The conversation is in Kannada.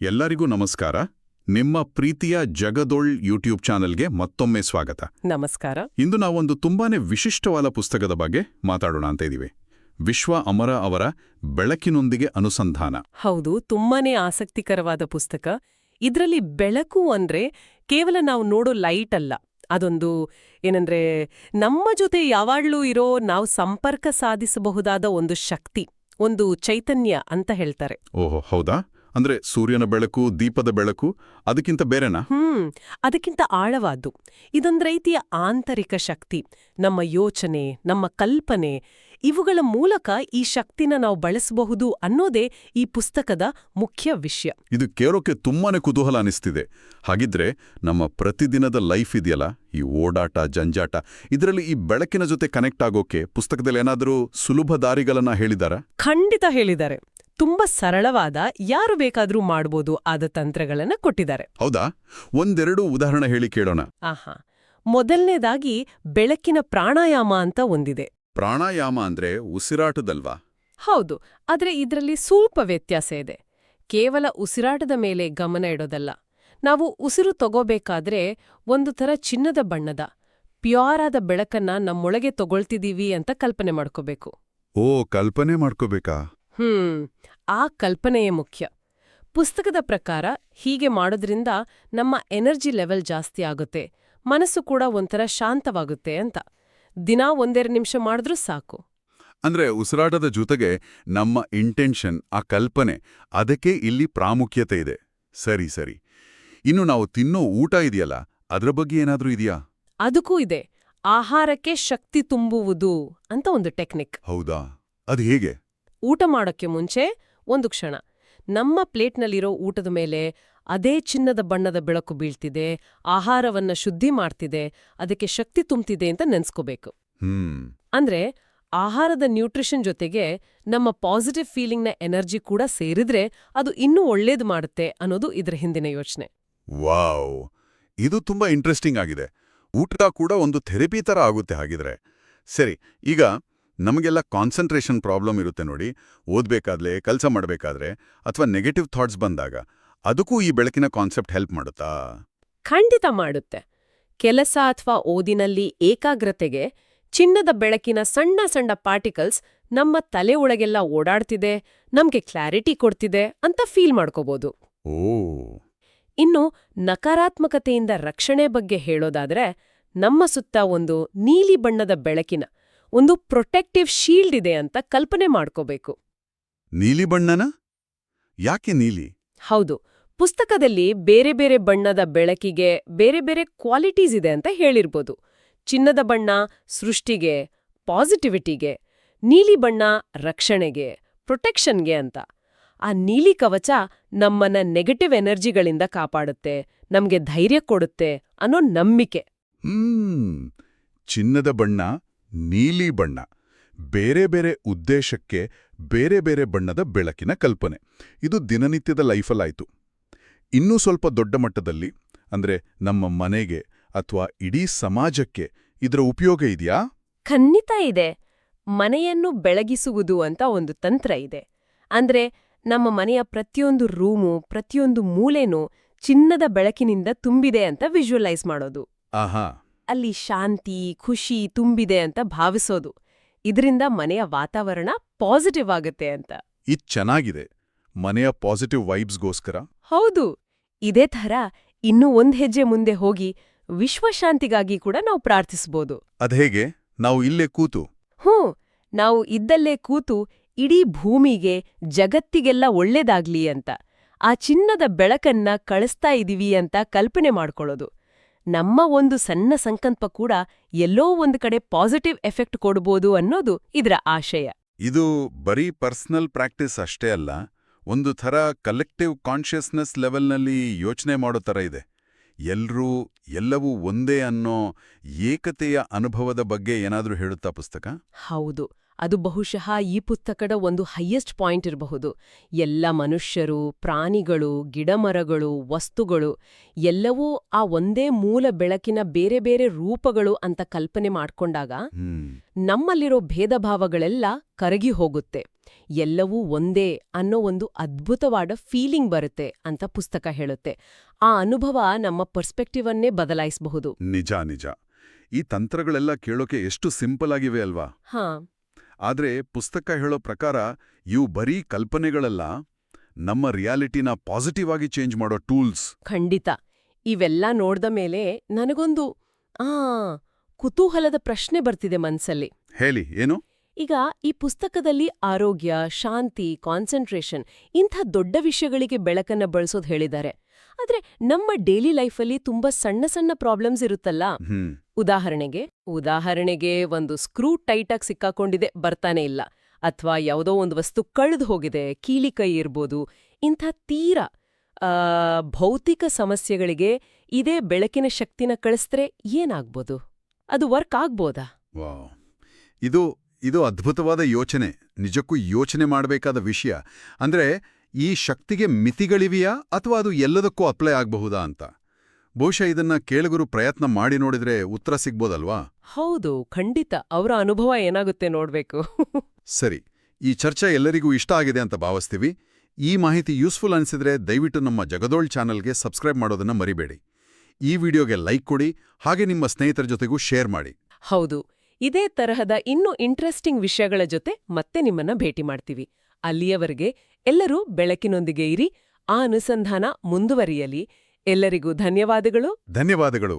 ಎಲ್ಲರಿಗೂ ನಮಸ್ಕಾರ. ನಿಮ್ಮ ಪ್ರೀತಿಯ ಜಗದೊಳ್ ಯೂಟ್ಯೂಬ್ ಚಾನೆಲ್ಗೆ ಮತ್ತೊಮ್ಮೆ ಸ್ವಾಗತ. ನಮಸ್ಕಾರ. ಇಂದು ನಾವೊಂದು ತುಂಬಾನೇ ವಿಶಿಷ್ಟವಾದ ಪುಸ್ತಕದ ಬಗ್ಗೆ ಮಾತಾಡೋಣ ಅಂತ ಇದ್ದೀವಿ ವಿಶ್ವ ಅಮರ ಅವರ ಬೆಳಕಿನೊಂದಿಗೆ ಅನುಸಂಧಾನ. ಹೌದು ತುಂಬಾನೇ ಆಸಕ್ತಿಕರವಾದ ಪುಸ್ತಕ. ಇದರಲ್ಲಿ ಬೆಳಕು ಅಂದ್ರೆ ಕೇವಲ ನಾವು ನೋಡೋ ಲೈಟ್ ಅಲ್ಲ. ಅದೊಂದು ಏನಂದ್ರೆ ನಮ್ಮ ಜೊತೆ ಯಾವಾಗ್ಲೂ ಇರೋ ನಾವು ಸಂಪರ್ಕ ಸಾಧಿಸಬಹುದಾದ ಒಂದು ಶಕ್ತಿ ಒಂದು ಚೈತನ್ಯ ಅಂತ ಹೇಳ್ತಾರೆ. ಓಹೋ ಹೌದಾ? ಅಂದ್ರೆ ಸೂರ್ಯನ ಬೆಳಕು ದೀಪದ ಬೆಳಕು ಅದಕ್ಕಿಂತ ಬೇರೆನಾ? ಹ್ಮ್ ಅದಕ್ಕಿಂತ ಆಳವಾದ್ದು. ಇದೊಂದು ರೀತಿಯ ಆಂತರಿಕ ಶಕ್ತಿ ನಮ್ಮ ಯೋಚನೆ ನಮ್ಮ ಕಲ್ಪನೆ ಇವುಗಳ ಮೂಲಕ ಈ ಶಕ್ತಿನ ನಾವು ಬಳಸಬಹುದು ಅನ್ನೋದೇ ಈ ಪುಸ್ತಕದ ಮುಖ್ಯ ವಿಷಯ. ಇದು ಕೇಳೋಕೆ ತುಂಬಾನೇ ಕುತೂಹಲ ಅನಿಸ್ತಿದೆ. ಹಾಗಿದ್ರೆ ನಮ್ಮ ಪ್ರತಿದಿನದ ಲೈಫ್ ಇದೆಯಲ್ಲ ಈ ಓಡಾಟ ಜಂಜಾಟ ಇದರಲ್ಲಿ ಈ ಬೆಳಕಿನ ಜೊತೆ ಕನೆಕ್ಟ್ ಆಗೋಕೆ ಪುಸ್ತಕದಲ್ಲಿ ಏನಾದರೂ ಸುಲಭ ದಾರಿಗಳನ್ನ ಹೇಳಿದಾರ? ಖಂಡಿತ ಹೇಳಿದ್ದಾರೆ. ತುಂಬಾ ಸರಳವಾದ ಯಾರು ಬೇಕಾದ್ರೂ ಮಾಡ್ಬೋದು ಆದ ತಂತ್ರಗಳನ್ನ ಕೊಟ್ಟಿದ್ದಾರೆ. ಹೌದಾ? ಒಂದೆರಡು ಉದಾಹರಣೆ ಹೇಳಿ ಕೇಳೋಣ. ಆಹಾ. ಮೊದಲನೇದಾಗಿ ಬೆಳಕಿನ ಪ್ರಾಣಾಯಾಮ ಅಂತ ಒಂದಿದೆ. ಪ್ರಾಣಾಯಾಮ ಅಂದ್ರೆ ಉಸಿರಾಟದಲ್ವಾ? ಹೌದು. ಆದ್ರೆ ಇದರಲ್ಲಿ ಸ್ವಲ್ಪ ವ್ಯತ್ಯಾಸ ಇದೆ. ಕೇವಲ ಉಸಿರಾಟದ ಮೇಲೆ ಗಮನ ಇಡೋದಲ್ಲ. ನಾವು ಉಸಿರು ತಗೋಬೇಕಾದ್ರೆ ಒಂದು ಥರ ಚಿನ್ನದ ಬಣ್ಣದ ಪ್ಯೂರ್ ಆದ ಬೆಳಕನ್ನ ನಮ್ಮೊಳಗೆ ತಗೊಳ್ತಿದ್ದೀವಿ ಅಂತ ಕಲ್ಪನೆ ಮಾಡ್ಕೋಬೇಕು. ಓ ಕಲ್ಪನೆ ಮಾಡ್ಕೋಬೇಕಾ? ಹ್ಮ್ ಆ ಕಲ್ಪನೆಯೇ ಮುಖ್ಯ. ಪುಸ್ತಕದ ಪ್ರಕಾರ ಹೀಗೆ ಮಾಡೋದ್ರಿಂದ ನಮ್ಮ ಎನರ್ಜಿ ಲೆವೆಲ್ ಜಾಸ್ತಿ ಆಗುತ್ತೆ ಮನಸ್ಸು ಕೂಡ ಒಂಥರ ಶಾಂತವಾಗುತ್ತೆ ಅಂತ. ದಿನಾ ಒಂದೆರಡು ನಿಮಿಷ ಮಾಡಿದ್ರೂ ಸಾಕು. ಅಂದ್ರೆ ಉಸಿರಾಟದ ಜೊತೆಗೆ ನಮ್ಮ ಇಂಟೆನ್ಷನ್ ಆ ಕಲ್ಪನೆ ಅದಕ್ಕೆ ಇಲ್ಲಿ ಪ್ರಾಮುಖ್ಯತೆ ಇದೆ. ಸರಿ ಸರಿ. ಇನ್ನು ನಾವು ತಿನ್ನೋ ಊಟ ಇದೆಯಲ್ಲ ಅದರ ಬಗ್ಗೆ ಏನಾದ್ರೂ ಇದೆಯಾ? ಅದಕ್ಕೂ ಇದೆ. ಆಹಾರಕ್ಕೆ ಶಕ್ತಿ ತುಂಬುವುದು ಅಂತ ಒಂದು ಟೆಕ್ನಿಕ್. ಹೌದಾ? ಅದು ಹೇಗೆ? ಊಟ ಮಾಡೋಕ್ಕೆ ಮುಂಚೆ ಒಂದು ಕ್ಷಣ. ನಮ್ಮ ಪ್ಲೇಟ್ನಲ್ಲಿರೋ ಊಟದ ಮೇಲೆ ಅದೇ ಚಿನ್ನದ ಬಣ್ಣದ ಬೆಳಕು ಬೀಳ್ತಿದೆ ಆಹಾರವನ್ನ ಶುದ್ಧಿ ಮಾಡ್ತಿದೆ ಅದಕ್ಕೆ ಶಕ್ತಿ ತುಂಬ್ತಿದೆ ಅಂತ ನೆನ್ಸ್ಕೋಬೇಕು. ಅಂದ್ರೆ ಆಹಾರದ ನ್ಯೂಟ್ರಿಷನ್ ಜೊತೆಗೆ ನಮ್ಮ ಪಾಸಿಟಿವ್ ಫೀಲಿಂಗ್ನ ಎನರ್ಜಿ ಕೂಡ ಸೇರಿದ್ರೆ ಅದು ಇನ್ನೂ ಒಳ್ಳೇದು ಮಾಡುತ್ತೆ ಅನ್ನೋದು ಇದರ ಹಿಂದಿನ ಯೋಚನೆ. ವಾವ್! ಇದು ತುಂಬಾ ಇಂಟ್ರೆಸ್ಟಿಂಗ್ ಆಗಿದೆ. ಊಟ ಕೂಡ ಒಂದು ಥೆರಪಿ ತರ ಆಗುತ್ತೆ ಹಾಗಿದ್ರೆ. ಸರಿ ಈಗ ನಮಗೆಲ್ಲ ಕಾನ್ಸಂಟ್ರೇಷನ್ ಪ್ರಾಬ್ಲಮ್ ಇರುತ್ತೆ ನೋಡಿ. ಓದಬೇಕಾದ್ಲೆ ಕೆಲಸ ಮಾಡಬೇಕಾದ್ರೆ ಅಥವಾ ನೆಗೆಟಿವ್ ಥಾಟ್ಸ್ ಬಂದಾಗ ಅದಕ್ಕೂ ಈ ಬೆಳಕಿನ ಕಾನ್ಸೆಪ್ಟ್ ಹೆಲ್ಪ್ ಮಾಡುತ್ತಾ? ಖಂಡಿತ ಮಾಡುತ್ತೆ. ಕೆಲಸ ಅಥವಾ ಓದಿನಲ್ಲಿ ಏಕಾಗ್ರತೆಗೆ ಚಿನ್ನದ ಬೆಳಕಿನ ಸಣ್ಣ ಸಣ್ಣ ಪಾರ್ಟಿಕಲ್ಸ್ ನಮ್ಮ ತಲೆ ಒಳಗೆಲ್ಲ ಓಡಾಡ್ತಿದೆ ನಮ್ಗೆ ಕ್ಲಾರಿಟಿ ಕೊಡ್ತಿದೆ ಅಂತ ಫೀಲ್ ಮಾಡ್ಕೋಬೋದು. ಓ. ಇನ್ನು ನಕಾರಾತ್ಮಕತೆಯಿಂದ ರಕ್ಷಣೆ ಬಗ್ಗೆ ಹೇಳೋದಾದ್ರೆ ನಮ್ಮ ಸುತ್ತ ಒಂದು ನೀಲಿ ಬಣ್ಣದ ಬೆಳಕಿನ ಒಂದು ಪ್ರೊಟೆಕ್ಟಿವ್ ಶೀಲ್ಡ್ ಇದೆ ಅಂತ ಕಲ್ಪನೆ ಮಾಡ್ಕೋಬೇಕು. ನೀಲಿ ಬಣ್ಣನ? ಯಾಕೆ ನೀಲಿ? ಹೌದು ಪುಸ್ತಕದಲ್ಲಿ ಬೇರೆ ಬೇರೆ ಬಣ್ಣದ ಬೆಳಕಿಗೆ ಬೇರೆ ಬೇರೆ ಕ್ವಾಲಿಟೀಸ್ ಇದೆ ಅಂತ ಹೇಳಿರ್ಬೋದು. ಚಿನ್ನದ ಬಣ್ಣ ಸೃಷ್ಟಿಗೆ ಪಾಸಿಟಿವಿಟಿಗೆ ನೀಲಿ ಬಣ್ಣ ರಕ್ಷಣೆಗೆ ಪ್ರೊಟೆಕ್ಷನ್ಗೆ ಅಂತ. ಆ ನೀಲಿ ಕವಚ ನಮ್ಮನ್ನ ನೆಗೆಟಿವ್ ಎನರ್ಜಿಗಳಿಂದ ಕಾಪಾಡುತ್ತೆ ನಮ್ಗೆ ಧೈರ್ಯ ಕೊಡುತ್ತೆ ಅನ್ನೋ ನಂಬಿಕೆ. ಹ್ಮ್ ಚಿನ್ನದ ಬಣ್ಣ ನೀಲಿ ಬಣ್ಣ. ಬೇರೆ ಬೇರೆ ಉದ್ದೇಶಕ್ಕೆ ಬೇರೆ ಬೇರೆ ಬಣ್ಣದ ಬೆಳಕಿನ ಕಲ್ಪನೆ. ಇದು ದಿನನಿತ್ಯದ ಲೈಫಲ್ಲಾಯಿತು. ಇನ್ನೂ ಸ್ವಲ್ಪ ದೊಡ್ಡ ಮಟ್ಟದಲ್ಲಿ ಅಂದ್ರೆ ನಮ್ಮ ಮನೆಗೆ ಅಥವಾ ಇಡೀ ಸಮಾಜಕ್ಕೆ ಇದರ ಉಪಯೋಗ ಇದೆಯಾ? ಖಂಡಿತ ಇದೆ. ಮನೆಯನ್ನು ಬೆಳಗಿಸುವುದು ಅಂತ ಒಂದು ತಂತ್ರ ಇದೆ. ಅಂದ್ರೆ ನಮ್ಮ ಮನೆಯ ಪ್ರತಿಯೊಂದು ರೂಮು ಪ್ರತಿಯೊಂದು ಮೂಲೆನೂ ಚಿನ್ನದ ಬೆಳಕಿನಿಂದ ತುಂಬಿದೆ ಅಂತ ವಿಜುವಲೈಸ್ ಮಾಡೋದು. ಆಹಾ. ಅಲ್ಲಿ ಶಾಂತಿ ಖುಷಿ ತುಂಬಿದೆ ಅಂತ ಭಾವಿಸೋದು. ಇದರಿಂದ ಮನೆಯ ವಾತಾವರಣ ಪಾಸಿಟಿವ್ ಆಗುತ್ತೆ ಅಂತ. ಇದು ಚೆನ್ನಾಗಿದೆ. ಮನೆಯ ಪಾಸಿಟಿವ್ ವೈಬ್ಸ್ಗೋಸ್ಕರ ಹೌದು. ಇದೇ ಥರ ಇನ್ನೂ ಒಂದ್ ಹೆಜ್ಜೆ ಮುಂದೆ ಹೋಗಿ ವಿಶ್ವಶಾಂತಿಗಾಗಿ ಕೂಡ ನಾವು ಪ್ರಾರ್ಥಿಸಬಹುದು ಅದ್ಹೇಗೆ ನಾವು ಇಲ್ಲೇ ಕೂತು. ಹ್ಞೂ. ನಾವು ಇದ್ದಲ್ಲೇ ಕೂತು ಇಡೀ ಭೂಮಿಗೆ ಜಗತ್ತಿಗೆಲ್ಲ ಒಳ್ಳೇದಾಗ್ಲಿ ಅಂತ ಆ ಚಿನ್ನದ ಬೆಳಕನ್ನ ಕಳಿಸ್ತಾ ಇದೀವಿ ಅಂತ ಕಲ್ಪನೆ ಮಾಡ್ಕೊಳ್ಳೋದು. ನಮ್ಮ ಒಂದು ಸಣ್ಣ ಸಂಕಲ್ಪ ಕೂಡ ಎಲ್ಲೋ ಒಂದು ಕಡೆ ಪಾಸಿಟಿವ್ ಎಫೆಕ್ಟ್ ಕೊಡ್ಬೋದು ಅನ್ನೋದು ಇದರ ಆಶಯ. ಇದು ಬರೀ ಪರ್ಸನಲ್ ಪ್ರಾಕ್ಟೀಸ್ ಅಷ್ಟೇ ಅಲ್ಲ ಒಂದು ಥರ ಕಲೆಕ್ಟಿವ್ ಕಾನ್ಷಿಯಸ್ನೆಸ್ ಲೆವೆಲ್ನಲ್ಲಿ ಯೋಚನೆ ಮಾಡೋ ಥರ ಇದೆ. ಎಲ್ರೂ ಎಲ್ಲವೂ ಒಂದೇ ಅನ್ನೋ ಏಕತೆಯ ಅನುಭವದ ಬಗ್ಗೆ ಏನಾದರೂ ಹೇಳುತ್ತಾ ಪುಸ್ತಕ? ಹೌದು. ಅದು ಬಹುಶಃ ಈ ಪುಸ್ತಕದ ಒಂದು ಹೈಯೆಸ್ಟ್ ಪಾಯಿಂಟ್ ಇರಬಹುದು. ಎಲ್ಲ ಮನುಷ್ಯರು ಪ್ರಾಣಿಗಳು ಗಿಡಮರಗಳು ವಸ್ತುಗಳು ಎಲ್ಲವೂ ಆ ಒಂದೇ ಮೂಲ ಬೆಳಕಿನ ಬೇರೆ ಬೇರೆ ರೂಪಗಳು ಅಂತ ಕಲ್ಪನೆ ಮಾಡ್ಕೊಂಡಾಗ ನಮ್ಮಲ್ಲಿರೋ ಭೇದ ಭಾವಗಳೆಲ್ಲ ಕರಗಿ ಹೋಗುತ್ತೆ. ಎಲ್ಲವೂ ಒಂದೇ ಅನ್ನೋ ಒಂದು ಅದ್ಭುತವಾದ ಫೀಲಿಂಗ್ ಬರುತ್ತೆ ಅಂತ ಪುಸ್ತಕ ಹೇಳುತ್ತೆ. ಆ ಅನುಭವ ನಮ್ಮ ಪರ್ಸ್ಪೆಕ್ಟಿವನ್ನೇ ಬದಲಾಯಿಸಬಹುದು. ನಿಜ ನಿಜ. ಈ ತಂತ್ರಗಳೆಲ್ಲ ಕೇಳೋಕೆ ಎಷ್ಟು ಸಿಂಪಲ್ ಆಗಿವೆ ಅಲ್ವಾ? ಹಾ. ಆದ್ರೆ ಪುಸ್ತಕ ಹೇಳೋ ಪ್ರಕಾರ ಇವು ಬರೀ ಕಲ್ಪನೆಗಳಲ್ಲ ನಮ್ಮ ರಿಯಾಲಿಟಿನ ಪಾಸಿಟಿವ್ ಆಗಿ ಚೇಂಜ್ ಮಾಡೋ ಟೂಲ್ಸ್. ಖಂಡಿತ. ಇವೆಲ್ಲ ನೋಡ್ದ ಮೇಲೆ ನನಗೊಂದು ಆ ಕುತೂಹಲದ ಪ್ರಶ್ನೆ ಬರ್ತಿದೆ ಮನ್ಸಲ್ಲಿ. ಹೇಳಿ ಏನು? ಈಗ ಈ ಪುಸ್ತಕದಲ್ಲಿ ಆರೋಗ್ಯ ಶಾಂತಿ ಕಾನ್ಸಂಟ್ರೇಷನ್ ಇಂಥ ದೊಡ್ಡ ವಿಷಯಗಳಿಗೆ ಬೆಳಕನ್ನ ಬಳಸೋದು ಹೇಳಿದ್ದಾರೆ. ಆದ್ರೆ ನಮ್ಮ ಡೈಲಿ ಲೈಫಲ್ಲಿ ತುಂಬಾ ಸಣ್ಣ ಸಣ್ಣ ಪ್ರಾಬ್ಲಮ್ಸ್ ಇರುತ್ತಲ್ಲ? ಉದಾಹರಣೆಗೆ ಉದಾಹರಣೆಗೆ ಒಂದು ಸ್ಕ್ರೂ ಟೈಟಾಗಿ ಸಿಕ್ಕಾಕೊಂಡಿದೆ, ಬರ್ತಾನೆ ಇಲ್ಲ. ಅಥವಾ ಯಾವುದೋ ಒಂದು ವಸ್ತು ಕಳೆದು ಹೋಗಿದೆ, ಕೀಲಿ ಕೈ ಇರ್ಬೋದು, ಇಂಥ ತೀರಾ ಭೌತಿಕ ಸಮಸ್ಯೆಗಳಿಗೆ ಇದೇ ಬೆಳಕಿನ ಶಕ್ತಿನ ಕಳಿಸ್ತರೆ ಏನಾಗ್ಬೋದು? ಅದು ವರ್ಕ್ ಆಗ್ಬೋದಾ? ಇದು ಇದು ಅದ್ಭುತವಾದ ಯೋಚನೆ. ನಿಜಕ್ಕೂ ಯೋಚನೆ ಮಾಡಬೇಕಾದ ವಿಷಯ. ಅಂದ್ರೆ ಈ ಶಕ್ತಿಗೆ ಮಿತಿಗಳಿವೆಯಾ ಅಥವಾ ಅದು ಎಲ್ಲದಕ್ಕೂ ಅಪ್ಲೈ ಆಗಬಹುದಾ ಅಂತ? ಬಹುಶಃ ಇದನ್ನ ಕೇಳುಗರು ಪ್ರಯತ್ನ ಮಾಡಿ ನೋಡಿದ್ರೆ ಉತ್ತರ ಸಿಗ್ಬೋದಲ್ವಾ? ಹೌದು ಖಂಡಿತ. ಅವರ ಅನುಭವ ಏನಾಗುತ್ತೆ ನೋಡ್ಬೇಕು. ಸರಿ ಈ ಚರ್ಚೆ ಎಲ್ಲರಿಗೂ ಇಷ್ಟ ಆಗಿದೆ ಅಂತ ಭಾವಿಸ್ತೀವಿ. ಈ ಮಾಹಿತಿ ಯೂಸ್ಫುಲ್ ಅನಿಸಿದ್ರೆ ದಯವಿಟ್ಟು ನಮ್ಮ ಜಗದೋಳ್ ಚಾನಲ್ಗೆ ಸಬ್ಸ್ಕ್ರೈಬ್ ಮಾಡೋದನ್ನ ಮರಿಬೇಡಿ. ಈ ವಿಡಿಯೋಗೆ ಲೈಕ್ ಕೊಡಿ ಹಾಗೆ ನಿಮ್ಮ ಸ್ನೇಹಿತರ ಜೊತೆಗೂ ಶೇರ್ ಮಾಡಿ. ಹೌದು ಇದೇ ತರಹದ ಇನ್ನೂ ಇಂಟ್ರೆಸ್ಟಿಂಗ್ ವಿಷಯಗಳ ಜೊತೆ ಮತ್ತೆ ನಿಮ್ಮನ್ನ ಭೇಟಿ ಮಾಡ್ತೀವಿ. ಅಲ್ಲಿಯವರೆಗೆ ಎಲ್ಲರೂ ಬೆಳಕಿನೊಂದಿಗೆ ಇರಿ ಆ ಅನುಸಂಧಾನ ಮುಂದುವರಿಯಲಿ. ಎಲ್ಲರಿಗೂ ಧನ್ಯವಾದಗಳು. ಧನ್ಯವಾದಗಳು.